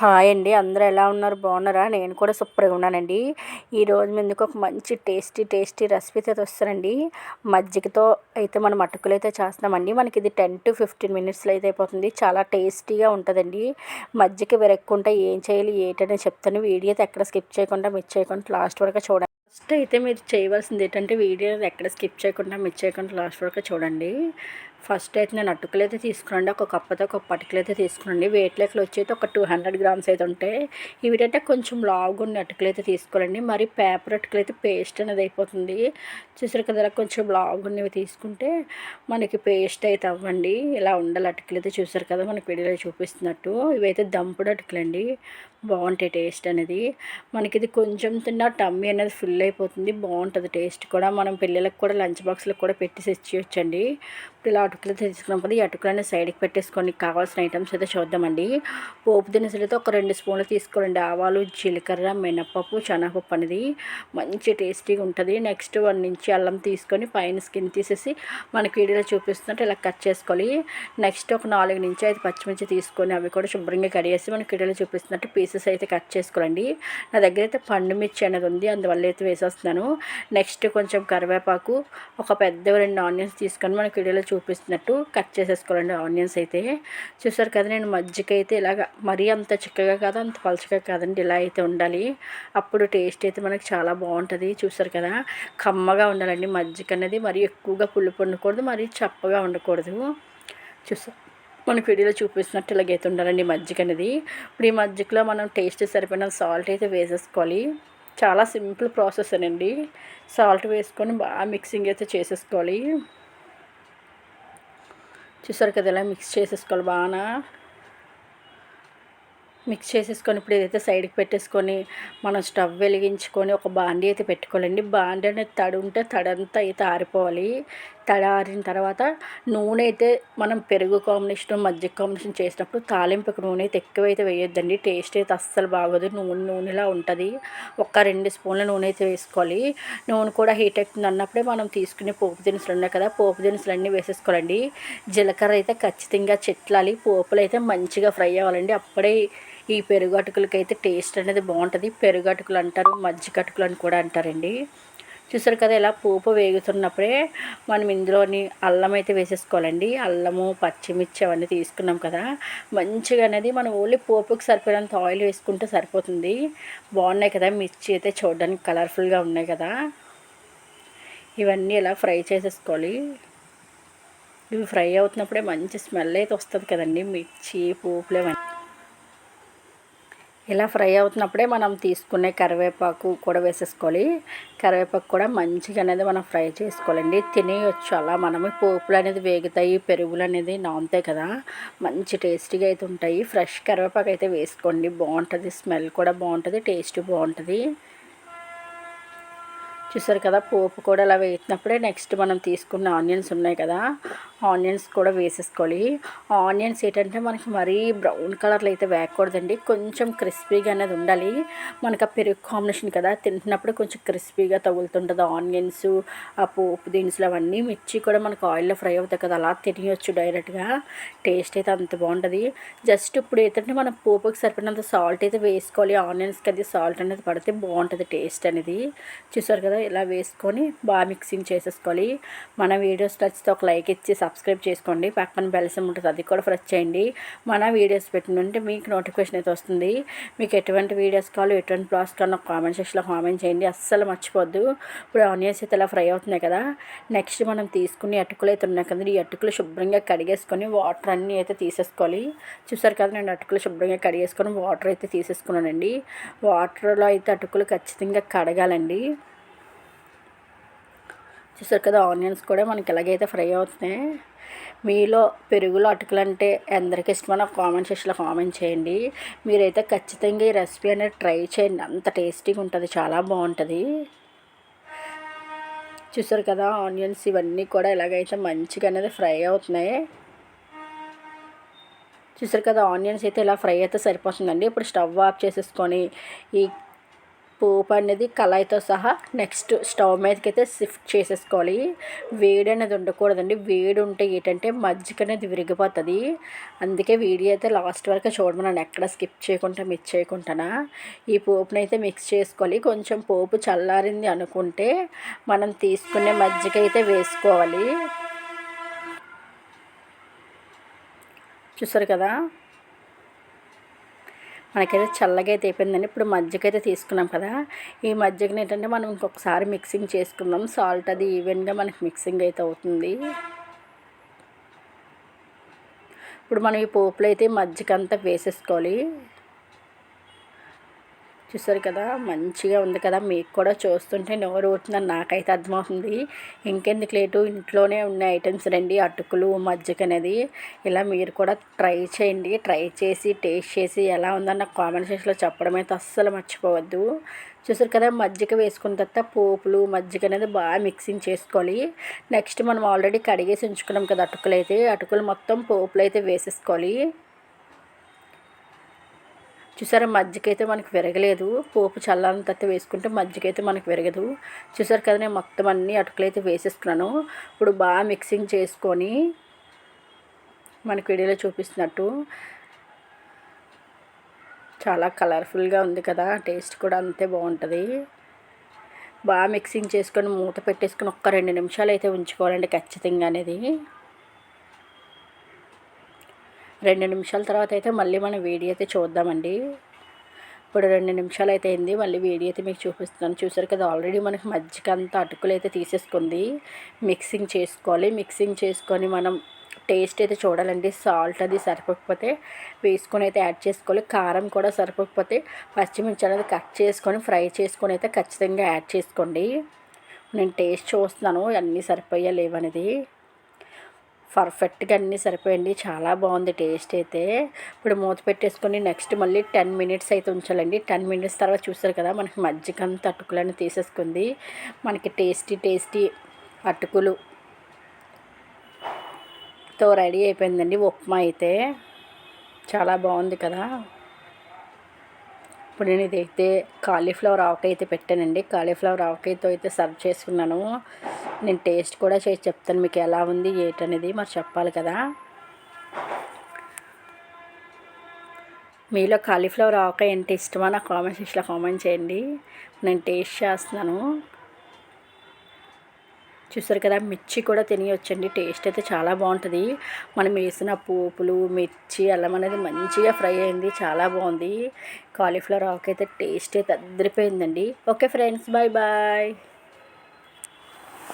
Hi అండి. అందరూ ఎలా ఉన్నారు? బాగున్నారా? నేను కూడా సూపర్గా ఉన్నానండి. ఈరోజు ముందుకు ఒక మంచి టేస్టీ టేస్టీ రెసిపీ అయితే వస్తానండి మజ్జిగతో అయితే మనం అటుకులు అయితే చేస్తున్నామండి. మనకి ఇది టెన్ టు ఫిఫ్టీన్ మినిట్స్లో అయితే అయిపోతుంది. చాలా టేస్టీగా ఉంటుందండి. మజ్జిగ విరక్కుంటే ఏం చేయాలి ఏంటనే చెప్తాను. వీడియో అయితే ఎక్కడ స్కిప్ చేయకుండా మిస్ చేయకుండా లాస్ట్ వరకు చూడండి. ఫస్ట్ అయితే మీరు చేయవలసింది ఏంటంటే వీడియో ఎక్కడ స్కిప్ చేయకుండా మిస్ చేయకుండా లాస్ట్ వరకు చూడండి. ఫస్ట్ అయితే నేను అటుకులు అయితే తీసుకురండి. ఒక కప్పతో ఒక పటుకలు అయితే తీసుకురండి. వెయిట్ లెక్కలు వచ్చి అయితే ఒక టూ హండ్రెడ్ గ్రామ్స్ అయితే ఉంటాయి ఇవిటంటే కొంచెం లావుగా ఉన్న అటుకులు అయితే తీసుకోవాలండి. మరి పేపర్ అటుకులు అయితే పేస్ట్ అనేది అయిపోతుంది. చూసారు కదా కొంచెం లావుగా ఉన్నవి తీసుకుంటే మనకి పేస్ట్ అయితే అవ్వండి. ఇలా ఉండాలి అటుకులు అయితే చూసారు కదా మనకి వీడియోలో చూపిస్తున్నట్టు. ఇవైతే దంపుడు అటుకులు అండి బాగుంటాయి టేస్ట్ అనేది. మనకి ఇది కొంచెం తిన్న టమ్మీ అనేది ఫుల్ అయిపోతుంది. బాగుంటుంది టేస్ట్ కూడా. మనం పిల్లలకు కూడా లంచ్ బాక్స్లకు కూడా పెట్టి ఇచ్చేయచ్చండి. ఇలా అటుకులు తీసుకున్నప్పుడు ఈ అటుకులని సైడ్కి పెట్టేసుకొని కావాల్సిన ఐటమ్స్ అయితే చూద్దామండి. పోపు దినుసులతో ఒక రెండు స్పూన్లు తీసుకోండి ఆవాలు జీలకర్ర మినపప్పు శనగపప్పు అనేది మంచి టేస్టీగా ఉంటుంది. నెక్స్ట్ వన్ నుంచి అల్లం తీసుకొని పైన స్కిన్ తీసేసి మనకి వీడియోలో చూపిస్తున్నట్టు ఇలా కట్ చేసుకోవాలి. నెక్స్ట్ ఒక నాలుగు నుంచి ఐదు పచ్చిమిర్చి తీసుకొని అవి కూడా శుభ్రంగా కడిగేసి మనకి వీడియోలో చూపిస్తున్నట్టు పీసెస్ అయితే కట్ చేసుకోవాలండి. నా దగ్గర అయితే పండు మిర్చి అనేది ఉంది. అందువల్ల అయితే వేసేస్తున్నాను. నెక్స్ట్ కొంచెం కరివేపాకు ఒక పెద్ద రెండు ఆనియన్స్ తీసుకొని మనకి వీడియోలో చూపిస్తున్నట్టు కట్ చేసేసుకోవాలండి ఆనియన్స్ అయితే. చూసారు కదా నేను మజ్జిగ అయితే ఇలాగ మరీ అంత చిక్కగా కాదు అంత పలచగా కాదండి ఇలా అయితే ఉండాలి. అప్పుడు టేస్ట్ అయితే మనకి చాలా బాగుంటుంది. చూసారు కదా కమ్మగా ఉండాలండి మజ్జిగ అనేది. మరీ ఎక్కువగా పులుపు ఉండకూడదు మరీ చప్పగా ఉండకూడదు చూసారు మనకి వీడియోలో చూపిస్తున్నట్టు ఇలాగైతే ఉండాలండి మజ్జిగ అనేది. ఇప్పుడు ఈ మజ్జిగలో మనం టేస్ట్ సరిపోయిన సాల్ట్ అయితే వేసేసుకోవాలి. చాలా సింపుల్ ప్రాసెస్ అండి సాల్ట్ వేసుకొని బాగా మిక్సింగ్ అయితే చేసేసుకోవాలి. చూసారు కదా ఇలా మిక్స్ చేసేసుకోవాలి బాగా. మిక్స్ చేసేసుకొని ఇప్పుడు ఏదైతే సైడ్కి పెట్టేసుకొని మనం స్టవ్ వెలిగించుకొని ఒక బాండీ అయితే పెట్టుకోవాలండి. బాండీ అనేది తడి ఉంటే తడంతా అయితే ఆరిపోవాలి. తడారిన తర్వాత నూనె అయితే మనం పెరుగు కాంబినేషన్ మజ్జిగ కాంబినేషన్ చేసినప్పుడు తాలింపుకి నూనె అయితే ఎక్కువైతే వేయొద్దండి. టేస్ట్ అయితే అస్సలు బాగోదు. నూనె నూనెలా ఉంటుంది? ఒక రెండు స్పూన్ల నూనె అయితే వేసుకోవాలి. నూనె కూడా హీట్ అవుతుంది అన్నప్పుడే మనం తీసుకునే పోపు దినుసులు ఉన్నాయి కదా పోపు దినుసులు అన్నీ వేసేసుకోవాలండి. జీలకర్ర అయితే ఖచ్చితంగా చెట్లాలి. పోపులు అయితే మంచిగా ఫ్రై అవ్వాలండి. అప్పుడే ఈ పెరుగు అటుకులకి అయితే టేస్ట్ అనేది బాగుంటుంది. పెరుగు అటుకులు అంటారు మజ్జిగ అటుకులు అని కూడా అంటారండి. చూసారు కదా ఇలా పోపు వేగుతున్నప్పుడే మనం ఇందులోని అల్లం అయితే వేసేసుకోవాలండి. అల్లము పచ్చిమిర్చి అవన్నీ తీసుకున్నాం కదా. మంచిగా అనేది మనం ఓన్లీ పోపుకి సరిపోయినంత ఆయిల్ వేసుకుంటే సరిపోతుంది. బాగున్నాయి కదా మిర్చి అయితే చూడడానికి కలర్ఫుల్గా ఉన్నాయి కదా. ఇవన్నీ ఇలా ఫ్రై చేసేసుకోవాలి. ఇవి ఫ్రై అవుతున్నప్పుడే మంచి స్మెల్ అయితే వస్తుంది కదండి. మిర్చి పోపులు ఇవన్నీ. ఇలా ఫ్రై అవుతున్నప్పుడే మనం తీసుకునే కరివేపాకు కూడా వేసేసుకోవాలి. కరివేపాకు కూడా మంచిగా అనేది మనం ఫ్రై చేసుకోవాలండి. తినేయచ్చు. అలా మనము పోపులు అనేది వేగుతాయి పెరుగులు అనేది నానుతాయి కదా. మంచి టేస్టీగా అయితే ఉంటాయి. ఫ్రెష్ కరివేపాకు అయితే వేసుకోండి. బాగుంటుంది. స్మెల్ కూడా బాగుంటుంది. టేస్ట్ బాగుంటుంది. చూసారు కదా పోపు కూడా అలా వేసినప్పుడే నెక్స్ట్ మనం తీసుకున్న ఆనియన్స్ ఉన్నాయి కదా ఆనియన్స్ కూడా వేసేసుకోవాలి. ఆనియన్స్ ఏంటంటే మనకి మరీ బ్రౌన్ కలర్లో అయితే వేయకూడదండి కొంచెం క్రిస్పీగా అనేది ఉండాలి. మనకు ఆ పెరుగు కాంబినేషన్ కదా తింటున్నప్పుడు కొంచెం క్రిస్పీగా తగులుతుంటుంది ఆనియన్స్ ఆ పోపు దినుసులు అవన్నీ. మిర్చి కూడా మనకు ఆయిల్లో ఫ్రై అవుతాయి కదా అలా తినేయచ్చు డైరెక్ట్గా. టేస్ట్ అయితే అంత బాగుంటుంది. జస్ట్ ఇప్పుడు ఏంటంటే మనం పోపుకి సరిపడినంత సాల్ట్ అయితే వేసుకోవాలి ఆనియన్స్కి అది సాల్ట్ అనేది పడితే బాగుంటుంది టేస్ట్ అనేది. చూసారు కదా ఇలా వేసుకొని బాగా మిక్సింగ్ చేసేసుకోవాలి. మన వీడియోస్ నచ్చితే ఒక లైక్ ఇచ్చి సబ్స్క్రైబ్ చేసుకోండి. పక్కన బెల్సం ఉంటుంది అది కూడా ప్రెస్ చేయండి. మన వీడియోస్ పెట్టినంటే మీకు నోటిఫికేషన్ అయితే వస్తుంది. మీకు ఎటువంటి వీడియోస్ కావాలో ఎటువంటి ప్లాస్ కావాలో కామెంట్ సెక్షన్లో కామెంట్ చేయండి. అస్సలు మర్చిపోద్దు. ఇప్పుడు ఆనియన్స్ అయితే ఇలా ఫ్రై అవుతున్నాయి కదా. నెక్స్ట్ మనం తీసుకుని అటుకులు అయితే ఉన్నాయి కదా ఈ అటుకులు శుభ్రంగా కడిగేసుకొని వాటర్ అన్నీ అయితే తీసేసుకోవాలి. చూసారు కదా నేను అటుకులు శుభ్రంగా కడిగేసుకొని వాటర్ అయితే తీసేసుకున్నానండి. వాటర్లో అయితే అటుకులు ఖచ్చితంగా కడగాలండి. చూసారు కదా ఆనియన్స్ కూడా మనకి ఎలాగైతే ఫ్రై అవుతున్నాయి మీలో పెరుగులో అటుకులు అంటే ఎందరికి ఇష్టమో కామెంట్ సెక్షన్లో కామెంట్ చేయండి. మీరైతే ఖచ్చితంగా ఈ రెసిపీ అనేది ట్రై చేయండి అంత టేస్టీగా ఉంటుంది చాలా బాగుంటుంది. చూసారు కదా ఆనియన్స్ ఇవన్నీ కూడా ఎలాగైతే మంచిగా అనేది ఫ్రై అవుతున్నాయి. చూసారు కదా ఆనియన్స్ అయితే ఇలా ఫ్రై అయితే సరిపోతుందండి. ఇప్పుడు స్టవ్ ఆఫ్ చేసేసుకొని ఈ పోపు అనేది కళాయితో సహా నెక్స్ట్ స్టవ్ మీదకి అయితే షిఫ్ట్ చేసేసుకోవాలి. వేడి అనేది ఉండకూడదండి. వేడి ఉంటే ఏంటంటే మజ్జిగ అనేది విరిగిపోతుంది. అందుకే వీడియో అయితే లాస్ట్ వరకు చూడమన్నాను ఎక్కడ స్కిప్ చేయకుండా మిక్స్ చేయకుండా ఈ పోపుని అయితే మిక్స్ చేసుకోవాలి. కొంచెం పోపు చల్లారింది అనుకుంటే మనం తీసుకునే మజ్జిగ అయితే వేసుకోవాలి. చూసారు కదా? మనకైతే చల్లగా అయితే అయిపోయిందండి. ఇప్పుడు మజ్జిగ అయితే తీసుకున్నాం కదా. ఈ మజ్జిగని ఏంటంటే మనం ఇంకొకసారి మిక్సింగ్ చేసుకుందాం. సాల్ట్ అది ఈవెన్గా మనకి మిక్సింగ్ అయితే అవుతుంది. ఇప్పుడు మనం ఈ పోపులో అయితే మజ్జిగ అంతా వేసేసుకోవాలి. చూసారు కదా మంచిగా ఉంది కదా మీకు కూడా చూస్తుంటే నోరు ఊరుతుందని నాకైతే అర్థమవుతుంది. ఇంకెందుకు లేటు ఇంట్లోనే ఉన్న ఐటమ్స్ రండి అటుకులు మజ్జిగ అనేది ఇలా మీరు కూడా ట్రై చేయండి ట్రై చేసి టేస్ట్ చేసి ఎలా ఉందని నాకు కామెంట్ సెక్షన్లో చెప్పడం అయితే అస్సలు మర్చిపోవద్దు. చూసారు కదా మజ్జిగ వేసుకున్న తర్వాత పోపులు మజ్జిగ అనేది బాగా మిక్సింగ్ చేసుకోవాలి. నెక్స్ట్ మనం ఆల్రెడీ కడిగేసి ఉంచుకున్నాం కదా అటుకులు అయితే అటుకులు మొత్తం పోపులు అయితే వేసేసుకోవాలి. చూసారా మజ్జిగ అయితే మనకి విరగలేదు. పోపు చల్లాలని తర్వాత వేసుకుంటే మజ్జిగ అయితే మనకి విరగదు. చూసారు కదా నేను మొత్తం అన్ని అటుకులైతే వేసేస్తున్నాను. వేసేసుకున్నాను ఇప్పుడు బాగా మిక్సింగ్ చేసుకొని మనకి వీడియోలో చూపిస్తున్నట్టు చాలా కలర్ఫుల్గా ఉంది కదా టేస్ట్ కూడా అంతే బాగుంటుంది. బాగా మిక్సింగ్ చేసుకొని మూత పెట్టేసుకొని ఒక్క రెండు నిమిషాలు అయితే ఉంచుకోవాలండి ఖచ్చితంగా అనేది. రెండు నిమిషాల తర్వాత అయితే మళ్ళీ మనం వీడియో అయితే చూద్దామండి. ఇప్పుడు రెండు నిమిషాలు అయితే అయింది. మళ్ళీ వీడియో అయితే మీకు చూపిస్తున్నాను. చూసారు కదా ఆల్రెడీ మనకి మజ్జిగ అంతా అటుకులు అయితే తీసేసుకుంది. మిక్సింగ్ చేసుకోవాలి. మిక్సింగ్ చేసుకొని మనం టేస్ట్ అయితే చూడాలండి. సాల్ట్ అది సరిపోకపోతే వేసుకొని అయితే యాడ్ చేసుకోవాలి. కారం కూడా సరిపోకపోతే పచ్చిమిర్చి అనేది కట్ చేసుకొని ఫ్రై చేసుకొని అయితే ఖచ్చితంగా యాడ్ చేసుకోండి. నేను టేస్ట్ చూస్తున్నాను. అన్నీ సరిపోయా లేవనేది పర్ఫెక్ట్గా అన్నీ సరిపోయండి. చాలా బాగుంది టేస్ట్ అయితే. ఇప్పుడు మూత పెట్టేసుకొని నెక్స్ట్ మళ్ళీ టెన్ మినిట్స్ అయితే ఉంచాలండి. టెన్ మినిట్స్ తర్వాత చూస్తారు కదా మనకి మజ్జిగ అటుకులను తీసేసుకుంది. మనకి టేస్టీ టేస్టీ అటుకులు. తో రెడీ అయిపోయిందండి ఉప్మా అయితే. చాలా బాగుంది కదా. ఇప్పుడు నేను ఇదైతే కాలీఫ్లవర్ ఆవకాయ అయితే పెట్టానండి. కాలీఫ్లవర్ ఆవకాయతో అయితే సర్వ్ చేసుకున్నాను. నేను టేస్ట్ కూడా చేసి చెప్తాను మీకు ఎలా ఉంది ఏంటనేది మరి చెప్పాలి కదా. మీలో కాలీఫ్లవర్ ఆవకాయ ఎంత ఇష్టమా? నా కామెంట్ సెక్షన్లో కామెంట్ చేయండి. నేను టేస్ట్ చేస్తున్నాను. చూసారు కదా మిర్చి కూడా తినేయొచ్చండి. టేస్ట్ అయితే చాలా బాగుంటుంది. మనం వేసిన పోపులు మిర్చి అల్లం అనేది మంచిగా ఫ్రై అయింది చాలా బాగుంది. కాలీఫ్లవర్ ఆకు అయితే టేస్ట్ అయితే అద్దరిపోయిందండి ఓకే ఫ్రెండ్స్ బాయ్ బాయ్.